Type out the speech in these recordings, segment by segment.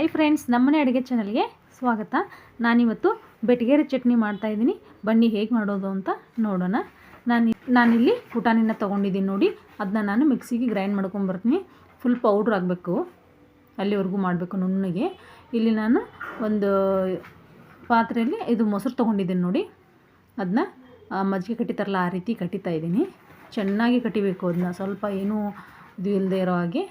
Hi friends ನಮ್ಮನೆ ಅಡುಗೆ ಚಾನಲ್ಗೆ ಸ್ವಾಗತ. ನಾನಿವತ್ತು ಬೆಟ್ಗೇರಿ ಚಟ್ನಿ ಮಾಡ್ತಾಯಿದ್ದೀನಿ ಬನ್ನಿ ಹೇಗೆ ಮಾಡೋದು ಅಂತ ನೋಡೋಣ. ನಾನು ನಾನಿಲ್ಲಿ ಪುಟಾಣಿನ ತೊಗೊಂಡಿದ್ದೀನಿ ನೋಡಿ. ಅದನ್ನ ನಾನು ಮಿಕ್ಸಿಗೆ ಗ್ರೈಂಡ್ ಮಾಡ್ಕೊಂಬರ್ತೀನಿ ಫುಲ್ ಪೌಡ್ರ್ ಆಗಬೇಕು ಅಲ್ಲಿವರೆಗೂ ಮಾಡಬೇಕು ನುಣ್ಣಗೆ. ಇಲ್ಲಿ ನಾನು ಒಂದು ಪಾತ್ರೆಯಲ್ಲಿ ಇದು ಮೊಸರು ತೊಗೊಂಡಿದ್ದೀನಿ ನೋಡಿ. ಅದನ್ನ ಮಜ್ಜಿಗೆ ಕಟ್ಟಿತಾರಲ್ಲ ಆ ರೀತಿ ಕಟ್ಟಿತಾ ಇದ್ದೀನಿ. ಚೆನ್ನಾಗಿ ಕಟ್ಟಿಬೇಕು ಅದನ್ನ ಸ್ವಲ್ಪ ಏನೂ ಇದು ಇಲ್ಲದೆ ಇರೋ ಹಾಗೆ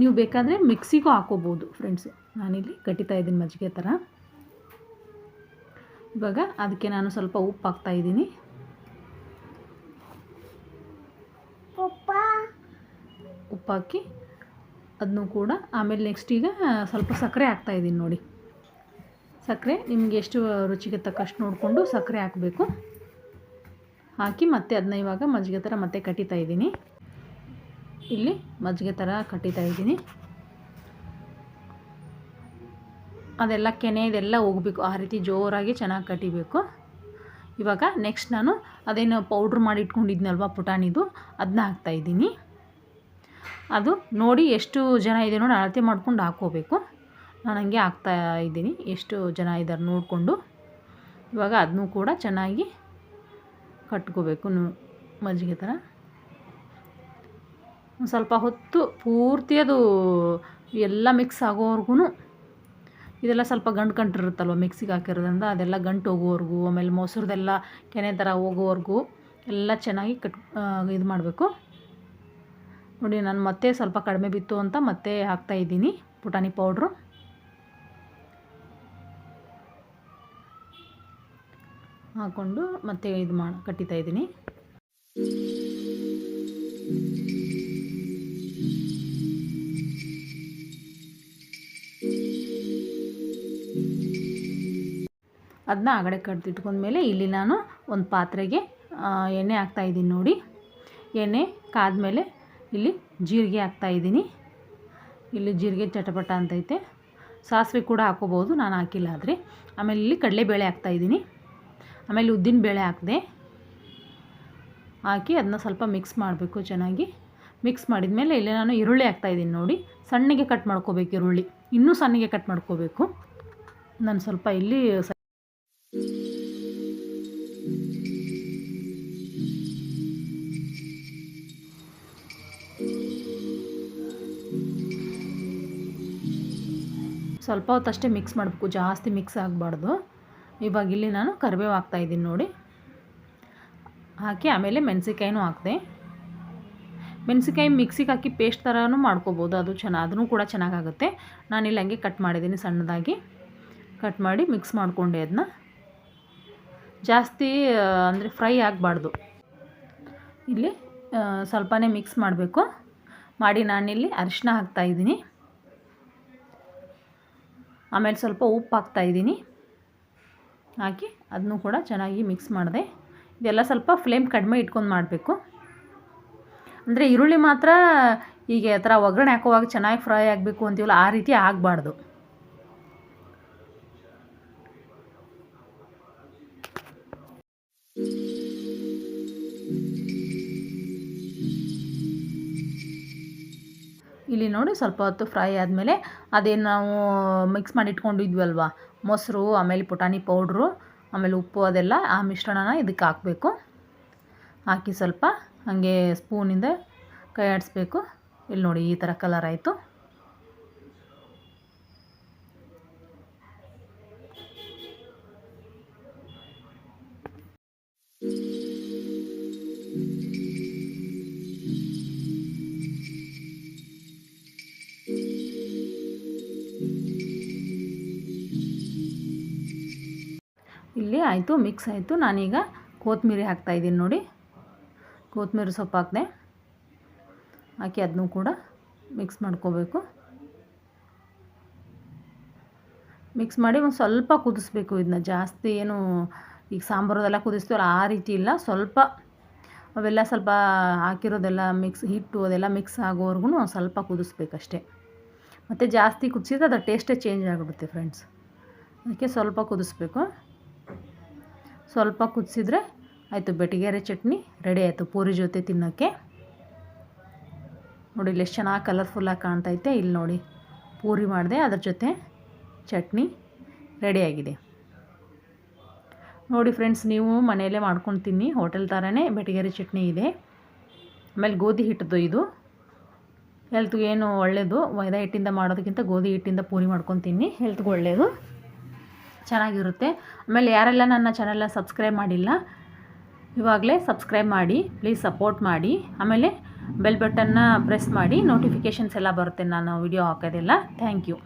ನೀವು ಬೇಕಾದರೆ ಮಿಕ್ಸಿಗೂ ಹಾಕೋಬೋದು ಫ್ರೆಂಡ್ಸ್ ನಾನಿಲ್ಲಿ ಕಟ್ಟಿತಾ ಇದ್ದೀನಿ ಮಜ್ಜಿಗೆ ಥರ. ಇವಾಗ ಅದಕ್ಕೆ ನಾನು ಸ್ವಲ್ಪ ಉಪ್ಪು ಹಾಕ್ತಾ ಇದ್ದೀನಿ. ಉಪ್ಪು. ಹಾಕಿ ಅದನ್ನು ಕೂಡ ಆಮೇಲೆ ನೆಕ್ಸ್ಟ್ ಈಗ ಸ್ವಲ್ಪ ಸಕ್ಕರೆ ಹಾಕ್ತಾ ಇದ್ದೀನಿ ನೋಡಿ. ಸಕ್ಕರೆ ನಿಮಗೆ ಎಷ್ಟು ರುಚಿಗೆ ತಕ್ಕಷ್ಟು ನೋಡಿಕೊಂಡು ಸಕ್ಕರೆ ಹಾಕಬೇಕು. ಹಾಕಿ ಮತ್ತೆ ಅದನ್ನ ಇವಾಗ ಮಜ್ಜಿಗೆ ಥರ ಮತ್ತೆ ಕಟ್ಟಿತಾ ಇದ್ದೀನಿ. ಇಲ್ಲಿ ಮಜ್ಜಿಗೆ ಥರ ಕಟ್ಟಿತಾ ಇದ್ದೀನಿ. ಅದೆಲ್ಲ ಕೆನೆ, ಇದೆಲ್ಲ ಹೋಗಬೇಕು ಆ ರೀತಿ ಜೋರಾಗಿ ಚೆನ್ನಾಗಿ ಕಟ್ಟಿಬೇಕು. ಇವಾಗ ನೆಕ್ಸ್ಟ್ ನಾನು ಅದೇನು ಪೌಡ್ರ್ ಮಾಡಿ ಇಟ್ಕೊಂಡಿದ್ನಲ್ವ ಪುಟಾಣಿದು ಅದನ್ನ ಹಾಕ್ತಾಯಿದ್ದೀನಿ ಅದು ನೋಡಿ ಎಷ್ಟು ಜನ ಇದೆ ನೋಡಿ ಅಳತೆ ಮಾಡ್ಕೊಂಡು ಹಾಕ್ಕೋಬೇಕು. ನಾನು ಹಂಗೆ ಹಾಕ್ತಾ ಇದ್ದೀನಿ, ಎಷ್ಟು ಜನ ಇದ್ದಾರೆ ನೋಡಿಕೊಂಡು. ಇವಾಗ ಅದನ್ನೂ ಕೂಡ ಚೆನ್ನಾಗಿ ಕಟ್ಕೋಬೇಕು ಮಜ್ಜಿಗೆ ಥರ. ಸ್ವಲ್ಪ ಹೊತ್ತು ಪೂರ್ತಿ ಅದು ಎಲ್ಲ ಮಿಕ್ಸ್ ಆಗೋವರೆಗೂ ಇದೆಲ್ಲ ಸ್ವಲ್ಪ ಗಂಟು ಗಂಟಿರುತ್ತಲ್ವ ಮಿಕ್ಸಿಗೆ ಹಾಕಿರೋದ್ರಿಂದ ಅದೆಲ್ಲ ಗಂಟು ಹೋಗೋವರೆಗೂ ಆಮೇಲೆ ಮೊಸರದೆಲ್ಲ ಕೆನೆ ಥರ ಹೋಗೋವರೆಗೂ ಎಲ್ಲ ಚೆನ್ನಾಗಿ ಕಟ್ ಇದು ಮಾಡಬೇಕು. ನೋಡಿ, ನಾನು ಮತ್ತೆ ಸ್ವಲ್ಪ ಕಡಿಮೆ ಬಿತ್ತು ಅಂತ ಮತ್ತೆ ಹಾಕ್ತಾಯಿದ್ದೀನಿ ಪುಟಾಣಿ ಪೌಡ್ರು. ಹಾಕ್ಕೊಂಡು ಮತ್ತೆ ಇದು ಮಾಡಿ, ಕಟ್ಟಿತಾ ಇದ್ದೀನಿ. ಅದನ್ನ ಆಗಡೆ ಕಡೆ ಕಡ್ದಿಟ್ಕೊಂಡ್ಮೇಲೆ ಇಲ್ಲಿ ನಾನು ಒಂದು ಪಾತ್ರೆಗೆ ಎಣ್ಣೆ ಹಾಕ್ತಾಯಿದ್ದೀನಿ ನೋಡಿ. ಎಣ್ಣೆ ಕಾದ್ಮೇಲೆ ಇಲ್ಲಿ ಜೀರಿಗೆ ಹಾಕ್ತಾಯಿದ್ದೀನಿ ಇಲ್ಲಿ ಜೀರಿಗೆ ಚಟಪಟ ಅಂತೈತೆ ಸಾಸಿವೆ ಕೂಡ ಹಾಕೋಬೋದು ನಾನು ಹಾಕಿಲ್ಲ ಆದರೆ. ಆಮೇಲೆ ಇಲ್ಲಿ ಕಡಲೆಬೇಳೆ ಹಾಕ್ತಾಯಿದ್ದೀನಿ ಆಮೇಲೆ ಉದ್ದಿನ ಬೇಳೆ ಹಾಕಿದೆ. ಹಾಕಿ ಅದನ್ನ ಸ್ವಲ್ಪ ಮಿಕ್ಸ್ ಮಾಡಬೇಕು ಚೆನ್ನಾಗಿ. ಮಿಕ್ಸ್ ಮಾಡಿದ ಮೇಲೆ ಇಲ್ಲಿ ನಾನು ಈರುಳ್ಳಿ ಹಾಕ್ತಾಯಿದ್ದೀನಿ ನೋಡಿ. ಸಣ್ಣಗೆ ಕಟ್ ಮಾಡ್ಕೋಬೇಕು ಈರುಳ್ಳಿ. ಇನ್ನೂ ಸಣ್ಣಗೆ ಕಟ್ ಮಾಡ್ಕೋಬೇಕು. ನಾನು ಸ್ವಲ್ಪ ಇಲ್ಲಿ ಸ್ವಲ್ಪ ಹೊತ್ತಷ್ಟೇ ಮಿಕ್ಸ್ ಮಾಡಬೇಕು, ಜಾಸ್ತಿ ಮಿಕ್ಸ್ ಆಗಬಾರ್ದು. ಇವಾಗ ಇಲ್ಲಿ ನಾನು ಕರಿಬೇವು ಹಾಕ್ತಾಯಿದ್ದೀನಿ ನೋಡಿ. ಹಾಕಿ ಆಮೇಲೆ ಮೆಣಸಿಕಾಯಿನೂ ಹಾಕಿದೆ. ಮೆಣಸಿಕಾಯಿ ಮಿಕ್ಸಿಗೆ ಹಾಕಿ ಪೇಸ್ಟ್ ಥರನೂ ಮಾಡ್ಕೋಬೋದು, ಅದು ಚೆನ್ನಾಗಿ, ಅದನ್ನು ಕೂಡ ಚೆನ್ನಾಗಾಗುತ್ತೆ. ನಾನಿಲ್ಲಿ ಹಂಗೆ ಕಟ್ ಮಾಡಿದ್ದೀನಿ ಸಣ್ಣದಾಗಿ. ಕಟ್ ಮಾಡಿ ಮಿಕ್ಸ್ ಮಾಡಿಕೊಂಡೆ ಅದನ್ನ ಜಾಸ್ತಿ ಅಂದರೆ ಫ್ರೈ ಆಗಬಾರ್ದು. ಇಲ್ಲಿ ಸ್ವಲ್ಪನೇ ಮಿಕ್ಸ್ ಮಾಡಬೇಕು. ಮಾಡಿ ನಾನಿಲ್ಲಿ ಅರಿಶಿನ ಹಾಕ್ತಾಯಿದ್ದೀನಿ ಆಮೇಲೆ ಸ್ವಲ್ಪ ಉಪ್ಪು ಹಾಕ್ತಾಯಿದ್ದೀನಿ ಹಾಕಿ ಅದನ್ನು ಕೂಡ ಚೆನ್ನಾಗಿ ಮಿಕ್ಸ್ ಮಾಡಿದೆ. ಇದೆಲ್ಲ ಸ್ವಲ್ಪ ಫ್ಲೇಮ್ ಕಡಿಮೆ ಇಟ್ಕೊಂಡು ಮಾಡಬೇಕು. ಅಂದರೆ ಈರುಳ್ಳಿ ಮಾತ್ರ ಹೀಗೆ ಆ ಥರ ಒಗ್ಗರಣೆ ಹಾಕೋವಾಗ ಚೆನ್ನಾಗಿ ಫ್ರೈ ಆಗಬೇಕು ಅಂತೀವಲ್ಲ, ಆ ರೀತಿ ಆಗಬಾರ್ದು. ಇಲ್ಲಿ ನೋಡಿ ಸ್ವಲ್ಪ ಹೊತ್ತು ಫ್ರೈ ಆದಮೇಲೆ ಅದೇನು ನಾವು ಮಿಕ್ಸ್ ಮಾಡಿ ಇಟ್ಕೊಂಡಿದ್ವಲ್ವ ಮೊಸರು, ಆಮೇಲೆ ಪುಟಾಣಿ ಪೌಡ್ರು ಆಮೇಲೆ ಉಪ್ಪು ಅದೆಲ್ಲ ಆ ಮಿಶ್ರಣನ ಇದಕ್ಕೆ ಹಾಕಬೇಕು. ಹಾಕಿ ಸ್ವಲ್ಪ ಹಾಗೆ ಸ್ಪೂನಿಂದ ಕೈ ಆಡಿಸ್ಬೇಕು ಇಲ್ಲಿ ನೋಡಿ ಈ ಥರ ಕಲರ್ ಆಯಿತು. ಇಲ್ಲಿ ಆಯಿತು ಮಿಕ್ಸ್ ಆಯಿತು. ನಾನೀಗ ಕೊತ್ತಂಬರಿ ಹಾಕ್ತಾಯಿದ್ದೀನಿ ನೋಡಿ. ಕೊತ್ತಂಬರಿ ಸೊಪ್ಪು ಹಾಕಿದೆ. ಹಾಕಿ ಅದನ್ನು ಕೂಡ ಮಿಕ್ಸ್ ಮಾಡ್ಕೋಬೇಕು. ಮಿಕ್ಸ್ ಮಾಡಿ ಒಂದು ಸ್ವಲ್ಪ ಕುದಿಸ್ಬೇಕು ಇದನ್ನ ಜಾಸ್ತಿ ಏನು, ಈಗ ಸಾಂಬಾರದೆಲ್ಲ ಕುದಿಸ್ತೀವಲ್ಲ ಆ ರೀತಿ ಇಲ್ಲ. ಸ್ವಲ್ಪ ಅವೆಲ್ಲ ಸ್ವಲ್ಪ ಹಾಕಿರೋದೆಲ್ಲ ಮಿಕ್ಸ್ ಹಿಟ್ಟು ಅದೆಲ್ಲ ಮಿಕ್ಸ್ ಆಗೋವರೆಗೂ ಒಂದು ಸ್ವಲ್ಪ ಕುದಿಸ್ಬೇಕಷ್ಟೇ ಮತ್ತು ಜಾಸ್ತಿ ಕುದಿಸಿದ್ರೆ ಅದರ ಟೇಸ್ಟೇ ಚೇಂಜ್ ಆಗಿಬಿಡುತ್ತೆ ಫ್ರೆಂಡ್ಸ್ ಅದಕ್ಕೆ ಸ್ವಲ್ಪ ಕುದಿಸ್ಬೇಕು. ಸ್ವಲ್ಪ ಕುದಿಸಿದ್ರೆ ಆಯಿತು ಬೆಟ್ಟಿಗೆರೆ ಚಟ್ನಿ ರೆಡಿ ಆಯಿತು. ಪೂರಿ ಜೊತೆ ತಿನ್ನೋಕ್ಕೆ ನೋಡಿ, ಇಲ್ಲಿ ಎಷ್ಟು ಚೆನ್ನಾಗಿ ಕಲರ್ಫುಲ್ಲಾಗಿ ಕಾಣ್ತೈತೆ. ಇಲ್ಲಿ ನೋಡಿ, ಪೂರಿ ಮಾಡಿದೆ. ಅದ್ರ ಜೊತೆ ಚಟ್ನಿ ರೆಡಿಯಾಗಿದೆ ನೋಡಿ ಫ್ರೆಂಡ್ಸ್ ನೀವು ಮನೆಯಲ್ಲೇ ಮಾಡ್ಕೊಂಡು ತಿನ್ನಿ ಹೋಟೆಲ್ ಥರನೇ ಬೆಟಿಗೆರೆ ಚಟ್ನಿ ಇದೆ. ಆಮೇಲೆ ಗೋಧಿ ಹಿಟ್ಟದು ಇದು. ಹೆಲ್ತ್ಗೆ ಏನು ಒಳ್ಳೆಯದು ಮೈದಾ ಹಿಟ್ಟಿಂದ ಮಾಡೋದಕ್ಕಿಂತ ಗೋಧಿ ಹಿಟ್ಟಿಂದ ಪೂರಿ ಮಾಡ್ಕೊಂಡು ತಿನ್ನಿ ಹೆಲ್ತ್ಗೆ ಒಳ್ಳೆಯದು ಚೆನ್ನಾಗಿರುತ್ತೆ. ಆಮೇಲೆ ಯಾರೆಲ್ಲ ನನ್ನ ಚಾನೆಲ್ನ ಸಬ್ಸ್ಕ್ರೈಬ್ ಮಾಡಿಲ್ಲ, ಇವಾಗಲೇ ಸಬ್ಸ್ಕ್ರೈಬ್ ಮಾಡಿ ಪ್ಲೀಸ್ ಸಪೋರ್ಟ್ ಮಾಡಿ. ಆಮೇಲೆ ಬೆಲ್ ಬಟನ್ನ ಪ್ರೆಸ್ ಮಾಡಿ ನೋಟಿಫಿಕೇಷನ್ಸ್ ಎಲ್ಲ ಬರುತ್ತೆ ನಾನು ವಿಡಿಯೋ ಹಾಕೋದೆಲ್ಲ. Thank you